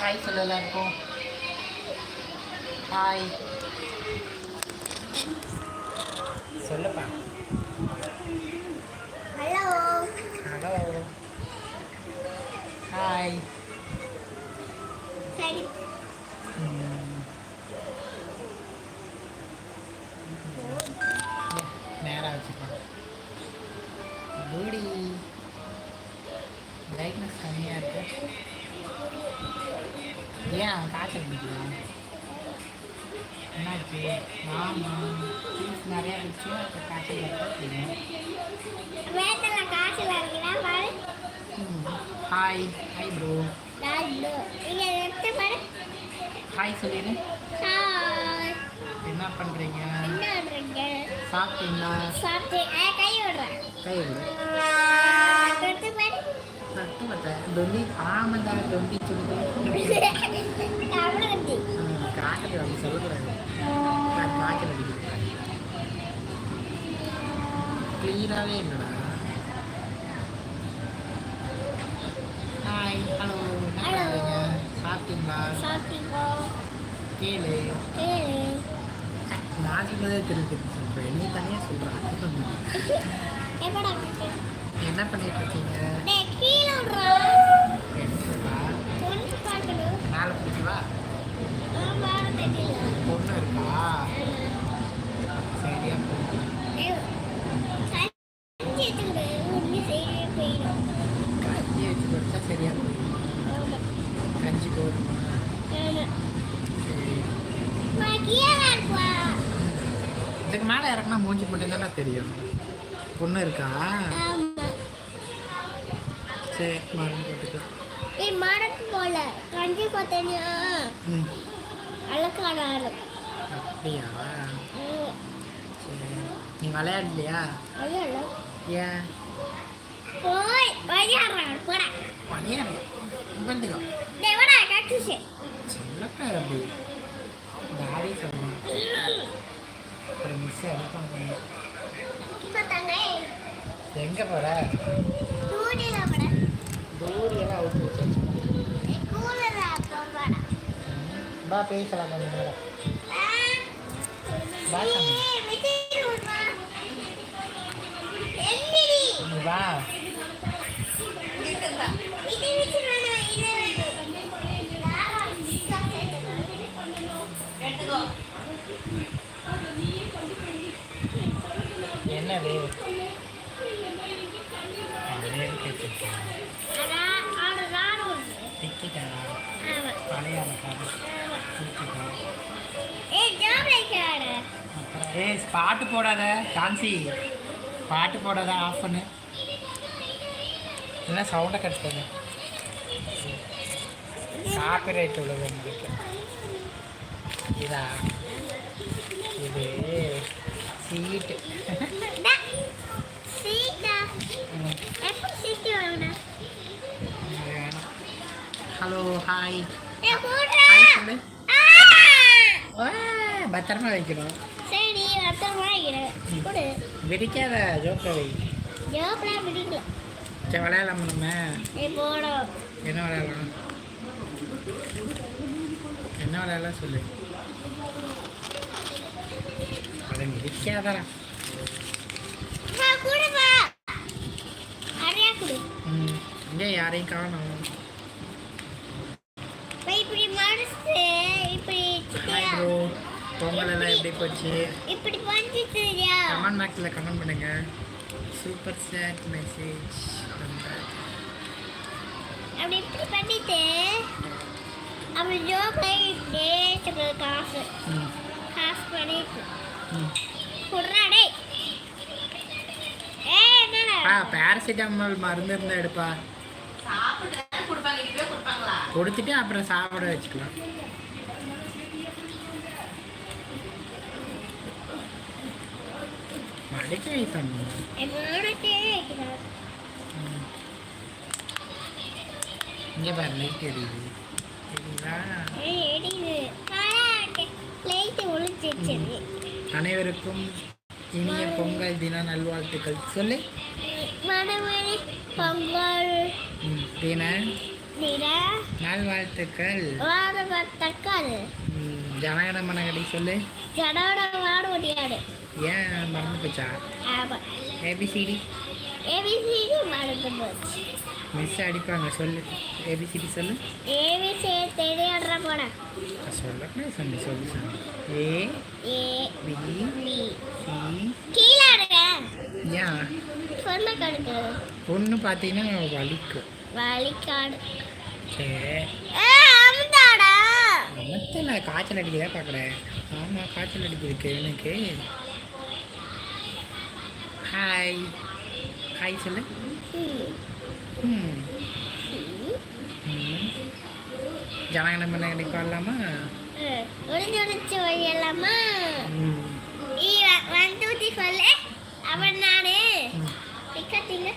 Hi சொல்ல எல்லாருக்கும் hi சொல்லுப்பா ஹலோ ஹலோ ஹாய் சரி ஏன் காய்ச்சல் பிடிக்கலாம் என்னாச்சு ஆமாம் ஜூஸ் நிறையா இருந்துச்சு அப்போ காய்ச்சல் வரதான் வேட்டல ஹாய் ஹாய் ப்ரோ ஹாய் சொல்லிடு என்ன பண்ணுறீங்க சாப்பிட்டீங்களா சாப்பிட்டேன் கை விடுறேன் கை விடுறேன் எடுத்து பாரு தட்டு பார்த்தா டொல்லி ஆமாண்டா டொல்லி சொல்லுது அவ்வளோ கட்டி கிராக்கெட் அப்படி சொல்லக்கூடாது கிராக்கெட் அடிக்கிறது ஹாய் ஹலோ சாப்பிட்டீங்களா கேளு கேளு நான் சொன்னதே சொல்கிறேன் நீ தனியாக சொல்கிறேன் என்ன பண்ணிட்டு இருக்கீங்க மேலே பிடிச்சிவா நான் பாட தெரியல பொண்ணு இருக்கா? சரியா கஞ்சி வச்சு கொடுத்தா சரியா கஞ்சி இதுக்கு மேலே இறக்குனா மூஞ்சி மட்டும் தெரியும். பொண்ணு இருக்கா? சரி மருந்து போட்டுக்கோ. ஏய் மடக்கு போல. கஞ்சி பார்த்தேனியா ம். அழகானாரு அப்படியா? சரி. நீ விளையாடலையா? ஐயோ ஏன்? போய் விளையாடுறான். போடா. விளையாடு. வந்துக்கோ டேய் வாடா கட்டுச்சு. சொல்லக்கூடாது அப்படி. டாடி சொல்லணும் அப்புறம் மிஸ் அடிப்பாங்க எங்கே போகிற டூடியில் போட. தூரியெல்லாம் அவுத்து வச்சு கூலர் அப்புறம் பாட்டு போடாத கான்சி பாட்டு போடாத ஆஃப் பண்ணு இல்லை சவுண்டை கட் பண்ணு காப்பி ரைட் உள்ளது உங்களுக்கு இதா இது சீட்டு ஹலோ ஹாய் சொல்லு. பத்திரமா வைக்கணும். சரி அப்புறம் வாங்கிக்கிறேன் கொடு வெடிக்காத ஜோக்கரை ஜாப்லாம் பிடிக்கல சரி விளையாடலாம் நம்ம? என்ன விளையாடலாம்? என்ன விளையாடலாம் சொல்லு? அதை நிறையா கொடு. ம் இங்கே யாரையும் காணும் இப்ப இப்படி மனசு இப்படி ஹாய் ப்ரோ பொங்கல் எல்லாம் எப்படி போச்சு? இப்படி பண்ணிட்டுயா கமெண்ட் பாக்ஸில் கமெண்ட் பண்ணுங்க. சூப்பர் சேட் மெசேஜ் அப்படி இப்படி பண்ணிட்டு அப்படி ஜோக்கை இப்படியே காசு. காசு பண்ணிட்டு. ம். கொடுறா டேய். ஏய் ஆ என்னடா பேராசிட்டமால் மருந்து இருந்தால் எடுப்பா. கொடுத்துட்டு அப்புறம் சாப்பிட வச்சுக்கலாம். மடிக்க வைக்கணும் என்னோட இங்கே பாரு லைட் எரியுது அனைவருக்கும் இனிய பொங்கல் தின நல்வாழ்த்துக்கள் சொல்லு பொங்கல் தின நல்வாழ்த்துக்கள் வாட ஜனகன மனகடி சொல்லு வாட முடியாது ஏன் மறந்து போச்சா? ஏபிசிடி ஏபிசிடி மறந்து போச்சு. மிஸ் அடிப்பாங்க சொல்லு. ஏபிசிடி சொல்லு. ஏபிசி தெரியாடுற போட சொல்லக்கூடாது சொல்லு சொல்லு சொல்லு. A A B B C கீழே ஏன் சொன்ன கடுக்கிறது பொண்ணு பார்த்தீங்கன்னா வலிக்கும். வலிக்காடு சரி மொத்தம் காய்ச்சல் அடிக்கிறதா பார்க்குறேன். ஆமாம் காய்ச்சல் அடிக்குது எனக்கு. ஹாய் ஹாய் சொல்லு. ம். ம். ஜனகன மனகடி பாடலாமா? ஒளிஞ்சு ஒளிஞ்சு வழியலாமா ஈ ஒன் டூ த்ரீ சொல்லு. அவன் நானு. ம். டிக்கெட்டிங்க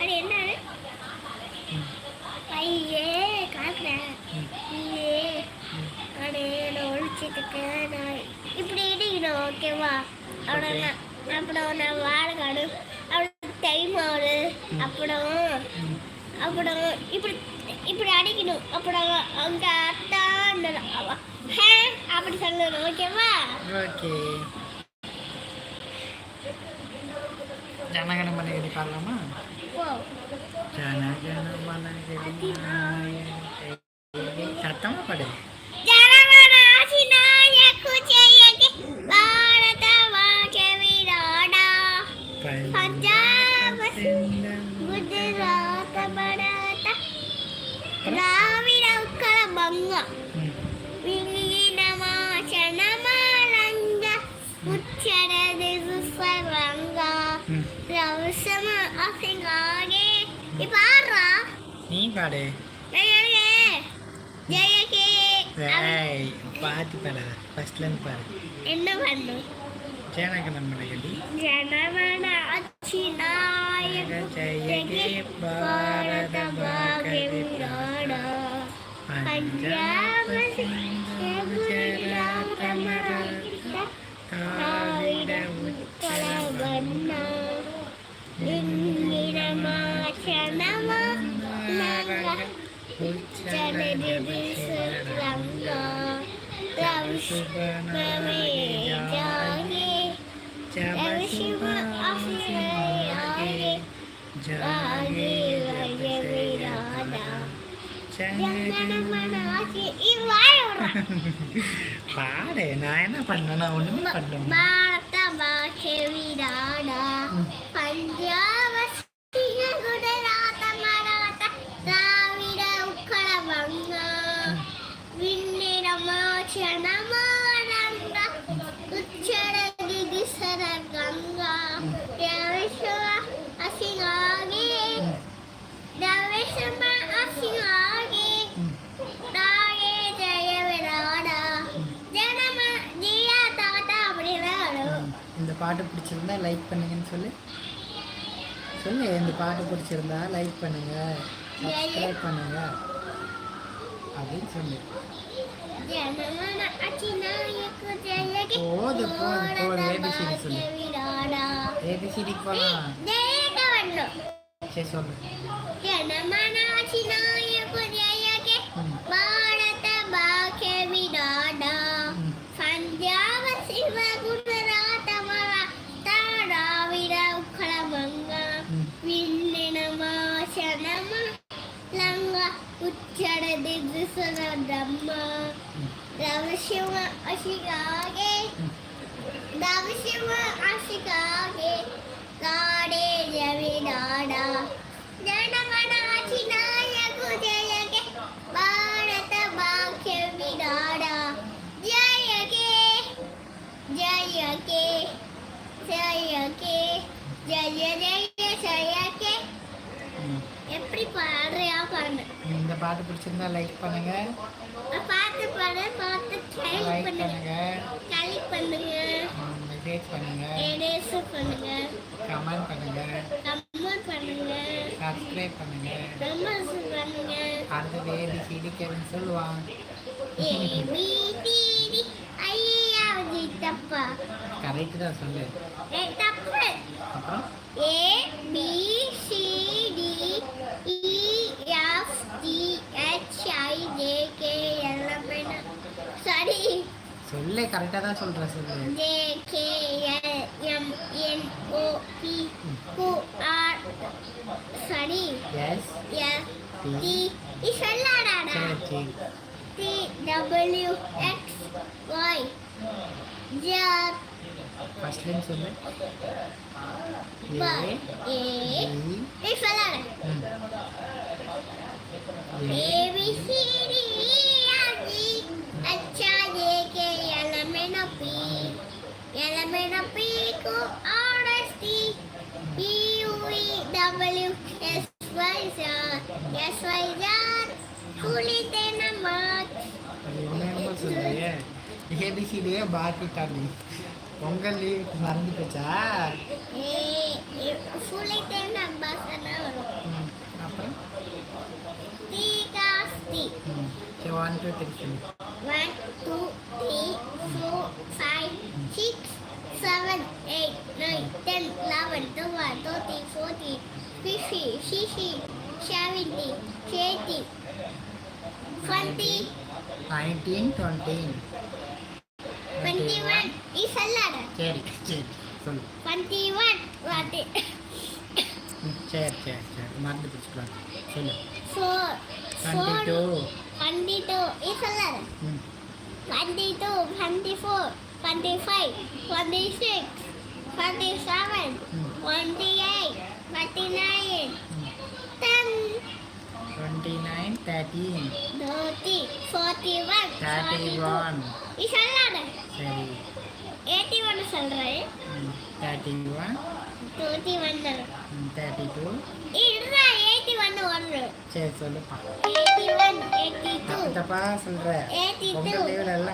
அது என்ன. ஐயே காக்குறேன் நான் ஒழிச்சிட்டு நான் இப்படி இடிக்கணும் ஓகேவா? அப்புறம் அப்புறம் நான் வாழைக்காடு அப்புறம் தைமாடு ம். அப்புறம். அப்புறம் இப்படி இப்படி அடிக்கணும். அப்புறம் அங்க அத்தான் அவ ஹே அப்படி சொல்லணும் ஓகேவா? ஓகே. ஜனகன மனகடி பாடலாமா? ஓ ஜனகன மனகடி சத்தமாக பாடு. Jangan ke mana-mana, jadi jangan mana, ఉత్తర பாடு நான் என்ன பண்ணேன் நான் ஒண்ணுமே பண்ணேன் భారత భాష విరాడా இந்த பாட்டு பிடிச்சிருந்தா லைக் பண்ணுங்கன்னு சொல்லு. சொல்லு இந்த பாட்டு பிடிச்சிருந்தா லைக் பண்ணுங்க. சப்ஸ்கிரைப் பண்ணுங்க. அப்படின்னு சொல்லு. போதும், போதும், போதும். ABCD சொல்லு. ஏபிசிடி வரணும். சரி சொல்லு. कृष्ण ब्रह्मा राम शिव अशिकागे राम शिव अशिकागे काडे जवे नाडा जनगण अधिनायक जय के भारत भाग्य विनाडा जय के जय के जय के जय जय जय के எப்படி பாடுறியா பாடு இந்த பாட்டு பிடிச்சிருந்தா லைக் பண்ணுங்க. பார்த்து பார்த்து ட்ரை லைக் பண்ணுங்க. மெசேஜ் பண்ணுங்க. கமெண்ட் பண்ணுங்க. சப்ஸ்கிரைப் பண்ணுங்க அந்த பண்ணுங்க சிடிக்கிறேன்னு சொல்லுவாங்க. தப்பா கரெக்டு தான் சொல்லு. ஏ தப்பு அப்புறம்? A B C D E F G H I J K எல்லாமே சாரி சொல்லு கரெக்டாக தான் சொல்கிறேன் சொல்லு. J K L M N O P Q R sorry S S T E சரி T W X Y Z ஃபர்ஸ்ட்லேருந்து சொல்லு ப A A B E சொல்லாடா ம். A A B C D E F ஏபிசிலேயே பாக்கிட்டாங்க பொங்கல் லீவ் மறந்து போச்சா? அப்புறம்? சரி ஒன் டூ த்ரீ சொல்லு one two three four five six seven eight nine ten eleven twelve thirty forty fifty sixty seventy eighty twenty nineteen twenty 21 நீ சொல்லாத சரி சரி சொல்லு. 21 வாட்டி சரி சரி சரி. மறந்து பிடிச்சுக்கலாம் சொல்லு. 4 22 22 நீ சொல்லாத 22 24 25 26 27 28 29 10 Twenty nine, thirteen. Thirty, forty one. Thirty one. சரி. எயிட்டி ஒன் சொல்கிறேன் thirty one thirty one thirty two eighty one ஒன்று. சரி சொல்லுப்பா. எயிட்டி ஒன் எயிட்டி டூ தப்பா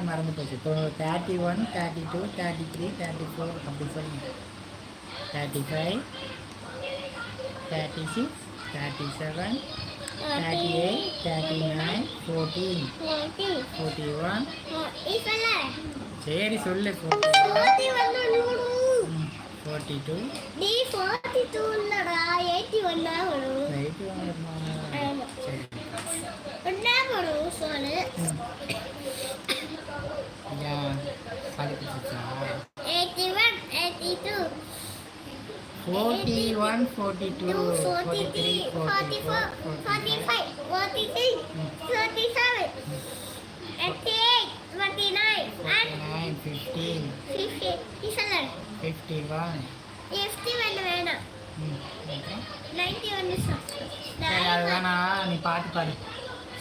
மறந்து போச்சு thirty one thirty two thirty three thirty four அப்படி சொல்லுங்க thirty five thirty six thirty seven thirty eight thirty nine fourteen forty forty one நீ சொல்ல சரி சொல்லு ஃபோர்ட்டி டூ நீ ஃபோர்ட்டி டூ இல்லடா எயிட்டி வரும் எயிட்டி ஒன் வரும் சொல்லு ம். ஐயா சளி பிடிச்சிச்சா eighty one eighty two two forty forty three three forty forty four forty five forty six forty seven eighty eight twenty nine and nine fifteen fifty நீ சொல்ல fifty one fifty one வேணாம் ninety ஒன்று சரி அது வேணா நீ பாட்டு பாடு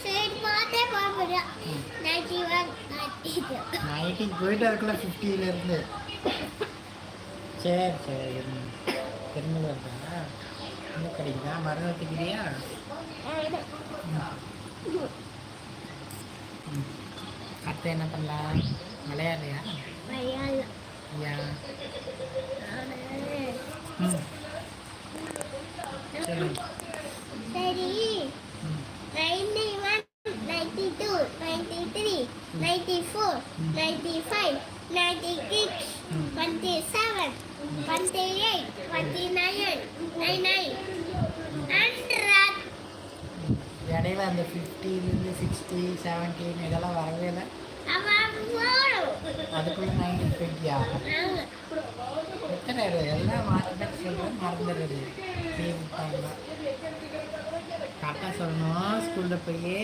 சரி பார்த்தே பார்ப்போம் ம். நைன்டி ஒன் நைன்டி டூ நைட்டுக்கு போயிட்டு அதுக்குள்ள ஃபிஃப்டியிலேருந்து சரி சரி திரும்ப வருதா இன்னும் கிடைக்குதா மரம் வச்சுக்கிறியா அத்தை என்ன பண்ணலாம் விளையாடுறியா? ஐயா. ம். சரி ம் ninety one ninety two ninety three ninety four ninety five ninety six ம். Twenty seven twenty eight twenty nine nine nine hundred இடையில அந்த ஃபிஃப்டிலேருந்து சிக்ஸ்டி செவன்டீன் இதெல்லாம் வரவே இல்லை அவன் போடும் அதுக்குள்ளே நைன்டி போயிட்டியா இரு? எல்லாம் மாற்றி சொல்கிறேன் மறந்துடுறது லீவ் விட்டாங்க. கரெக்டாக சொல்லணும் ஸ்கூலில் போய்.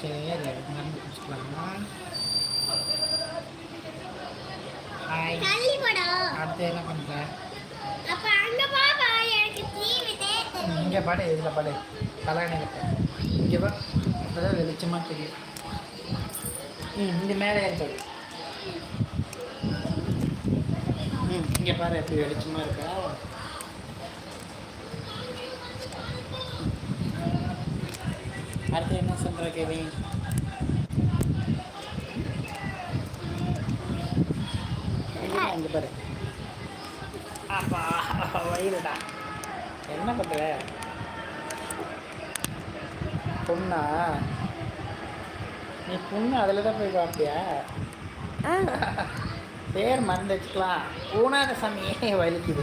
சரி மறந்து பிடிச்சிக்கலாமா? ஹாய் அடுத்து என்ன பண்ணுற அப்ப இங்கே பாடு இதில் பாடு. கல்யாணம் இங்கே பா அப்போதான் வெளிச்சமாக தெரியும். ம் இங்கே மேலே ஏற்றது ம் இங்கே பாரு எப்படி வெளிச்சமாக இருக்கா? அடுத்து என்ன சொல்கிற கேள்வி இங்கே பாரு. அப்பா வயிறுடா. என்ன பண்ணுற பொண்ணா? நீ புண்ணு அதில் தான் போய் பார்ப்பியா பேர் மறந்து வச்சுக்கலாம். ஊனாத சாமியே வலிக்குது.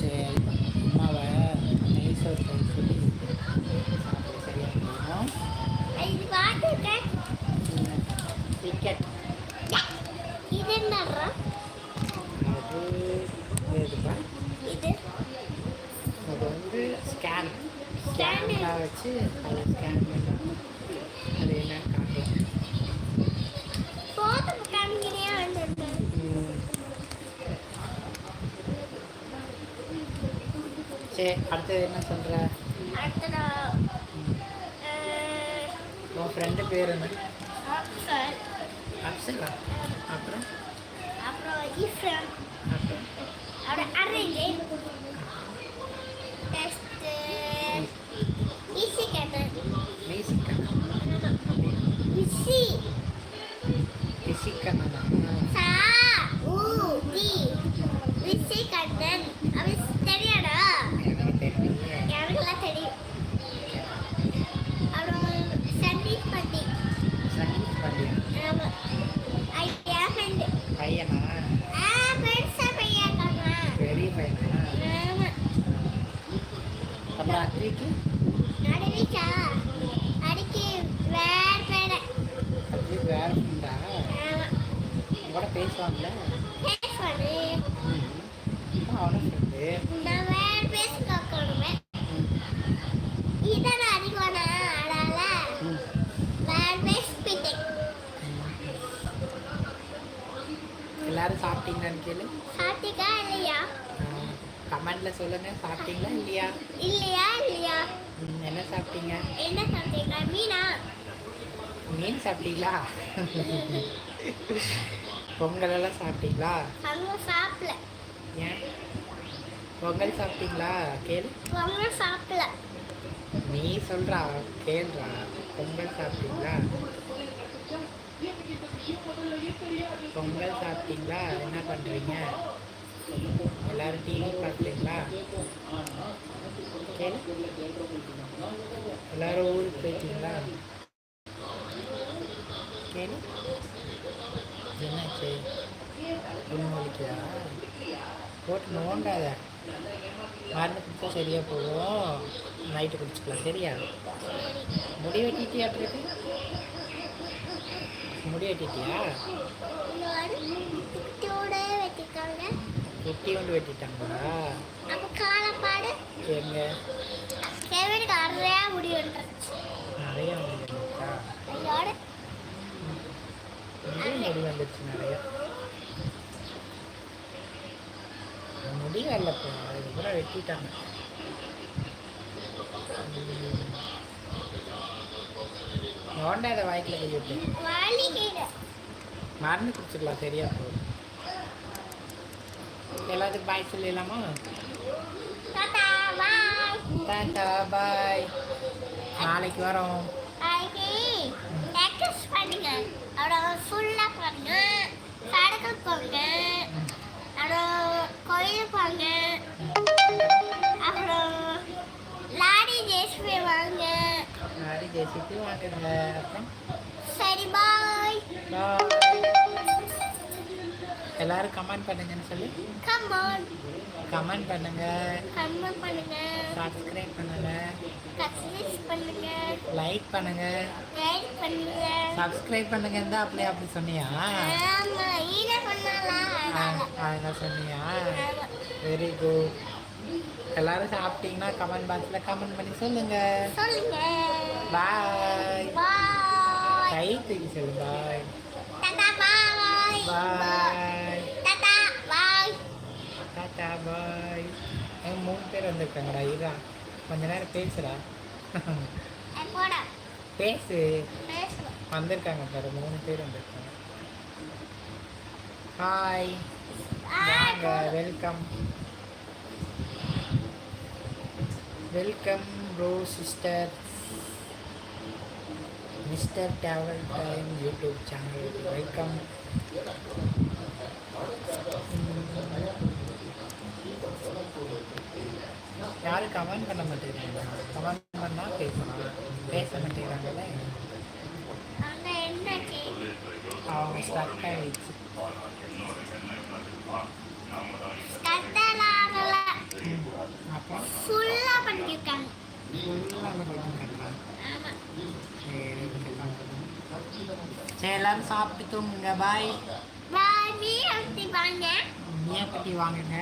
சரி அம்மாவை நைஸாக சொல்லி போயிடும் இது டிக்கெட் இது அது வந்து ஸ்கேன். ஸ்கேனில் வச்சு அதை ஸ்கேன் பண்ணி அது என்னன்னு காட்டுவோம் போட்டோ காமிக்கிறியா வந்துருக்கேன் ம். சரி அடுத்தது என்ன சொல்கிற உன் ஃப்ரெண்டு பேர் என்ன? அப்சலா. அப்புறம்? அப்புறம் அப்புறம் அப்புறம் அரேஞ்சு டெஸ்ட்டு ஈஸி கேட்டேன் மியூசிக்கா விசி பிசிக்கண்ணா சா ஊ தி விசி கண்ணன் அவன் தெரியாடா எனக்கு தெரியல எனக்குலாம் தெரியும் அப்புறம் சந்தீப் பண்டி சங்கீத் பாண்டியா ஆமா ஐயா ஃப்ரெண்டு பையனா ஆ பெருசா பையன் காமா பெரிய பையனா ஆமா அப்புறம் அத்விக்கு நடுவிச்சா அடிக்கு வேற பேட அத்விக் வேற ஃப்ரெண்டா ஆமா கூட பேசுவாங்கல்ல பேசுவானு ம். அவனும் ஃப்ரெண்டு நான் வேற பேச பார்க்கணுமே இதான் அடிக்குவானா அடால ம் வேற பேச போயிட்டேன் எல்லாரும் சாப்பிட்டீங்களான்னு கேளு சாப்பிட்டீங்களா இல்லையா கமெண்ட்ல சொல்லுங்க சாப்பிட்டீங்களா இல்லையா? இல்லையா இல்லையா? என்ன சாப்பிட்டீங்க? என்ன சாப்பிட்டீங்களா மீனா? மீன் சாப்பிட்டீங்களா? பொங்கல் எல்லாம் சாப்பிட்டீங்களா சாப்பிடல. ஏன்? பொங்கல் சாப்பிட்டீங்களா? கேளு. அவங்க சாப்பிடல. நீ சொல்றா கேளுடா பொங்கல் சாப்பிட்டீங்களா? பொங்கல் சாப்பிட்டீங்களா? என்ன பண்றீங்க? எல்லாரும் டிவி பார்க்குறீங்களா? கேளு எல்லாரும் ஊருக்கு போயிட்டீங்களா? கேளு என்னாச்சு? வலிக்குதா போட்டு நோண்டாத. மருந்து குடிச்சா சரியா போகும். நைட்டு குடிச்சுக்கலாம். சரியா? முடி வெட்டிட்டியாட்டிருக்கு முடி வெட்டிட்டியா? குட்டி கொண்டு வெட்டிட்டாங்களா? அப்போ காலப்பாடு எங்க கேவனுக்கு அறையா முடி வந்துருச்சு நிறைய முடி வந்துச்சா ஐயோட முடி வந்துச்சு நிறைய. முடி வரலப்பா கூட வெட்டிட்டாங்க. நோண்டாத வாய்க்கில் கை விட்டு. வலிக்கிற மருந்து குடிச்சிடலாம் சரியா? போகும் எல்லாத்துக்கும் பாய் சொல்லிடலாமா டாடா பாய் நாளைக்கு வரோம். டெக்கஸ் பண்ணுங்க அப்புறம் ஃபுல்லாக பண்ணுங்க சடக்கு போங்க. அப்புறம் கோயில் போங்க. அப்புறம் லாடி ஜேஸ்பி வாங்க. நாளைக்கு ஜெயிச்சுட்டு வாங்குங்க. சரி பாய் பாய் எல்லாரும் கமெண்ட் பண்ணுங்கன்னு சொல்லி கம் ஆன் கமெண்ட் பண்ணுங்க. கமெண்ட் பண்ணுங்க. சப்ஸ்கிரைப் பண்ணுங்க. சப்ஸ்கிரைப் பண்ணுங்க. லைக் பண்ணுங்க. லைக் பண்ணுங்க. சப்ஸ்கிரைப் பண்ணுங்க இருந்தா அப்படியே அப்படி சொன்னியா? ஆமா ஈன பண்ணலாம் அதான் சொன்னியா? வெரி குட் எல்லாரும் சாப்பிட்டீங்கன்னா கமெண்ட் பாக்ஸில் கமெண்ட் பண்ணி சொல்லுங்க. சொல்லுங்க. பாய் பாய் கை தூக்கி சொல்லு பாய் டாடா பாய் டாட்டா பாய். மூணு பேர் வந்திருக்காங்கடா இதா கொஞ்ச நேரம் பேசுடா. பேசு. வந்திருக்காங்க பாரு மூணு பேர் வந்திருக்காங்க. ஹாய் வாங்க welcome welcome bro sister mister travel time YouTube channel welcome யாரும் கமெண்ட் பண்ண மாட்டேங்கிறாங்க? கமெண்ட் பண்ணால் பேசலாம் பேச மாட்டேங்கிறாங்கல்ல? அவங்க ஸ்டக் ஆகிடுச்சு ஃபுல்லாக சரி எல்லாரும் சாப்பிட்டு தூங்குங்க. பாய் பாய் மீ வாங்க? கட்டி வாங்குங்க?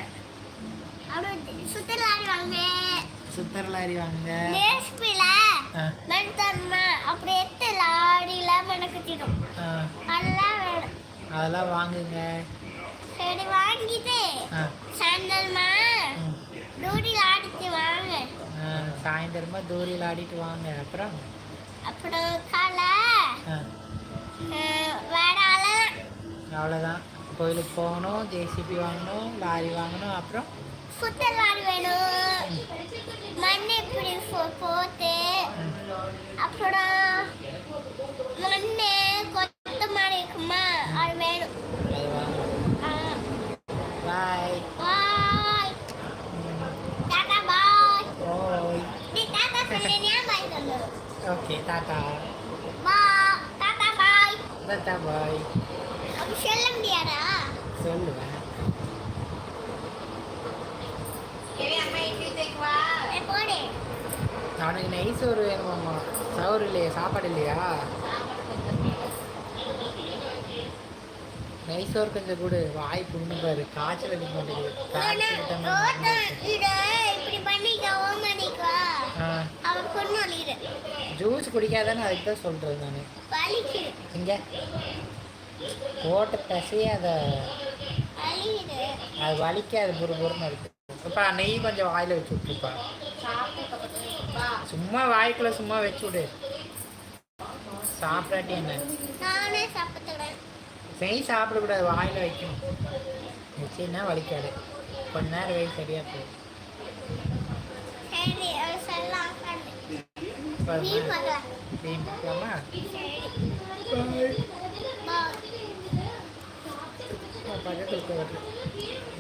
அப்படி சுத்தலாடி வாங்க சுத்தரலாரி வாங்குங்க. நேஸ்பில ஆ, மென்தன்மா அப்படி எடுத்து லாடியில மெனக்கட்டிடும். ஆ, அதெல்லாம் வேணும். அதெல்லாம் வாங்குங்க. சரி வாங்கிட்டு சாயந்தரமா டூடியில் ஆடிட்டு வாங்க. சாயந்தரமா தூரியில் ஆடிட்டு வாங்க. அப்புறம்? அப்புறம் காலை வேடால அவ்வளோதான் கோயிலுக்கு போகணும் ஜேசிபி வாங்கணும் லாரி வாங்கணும் அப்புறம்? சுத்தலாடி வேணும் மண் இப்படி போ- போட்டு ம், அப்புறம் மண்ணு கொத்த மாதிரி இருக்குமா அது வேணும் பாய். பாய் டாடா பாய் ஓய் நீ டாடா சொல்லினியா பாய் சொல்லு ஓகே டாட்டா பா டாடா பாய் டாட்டா பாய். அப்படி சொல்ல முடியாதா? சொல்லுவேன் ஏ, போடு அவனுக்கு நெய் சோறு வேணுமாம்மா சோறு இல்லையா சாப்பாடு இல்லையா? நெய் சோறு கொஞ்சம் கொடு வாய் புண்ணு பாரு காய்ச்சல் அடிக்க மாட்டேங்குது. ஜூஸ் குடிக்காதானே அதுக்கு தான் சொல்கிறேன் நான். இங்கே. போட்ட பசையாத அழிகுது அது வலிக்காது பொறு பொறுன்னு இருக்கு. இப்போ நெய் கொஞ்சம் வாயில் வச்சு விட்டுருப்பா. சும்மா வாய்க்குள்ள சும்மா வச்சு விடு சாப்பிடாட்டி என்ன? நெய் சாப்பிடக்கூடாது வாயில் வைக்கணும். வச்சுன்னா வலிக்காது. கொஞ்ச நேரம் வை சரியா போகும். பார்க்கலாம்? பக்கத்தில்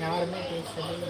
யாருமே பேசுறது.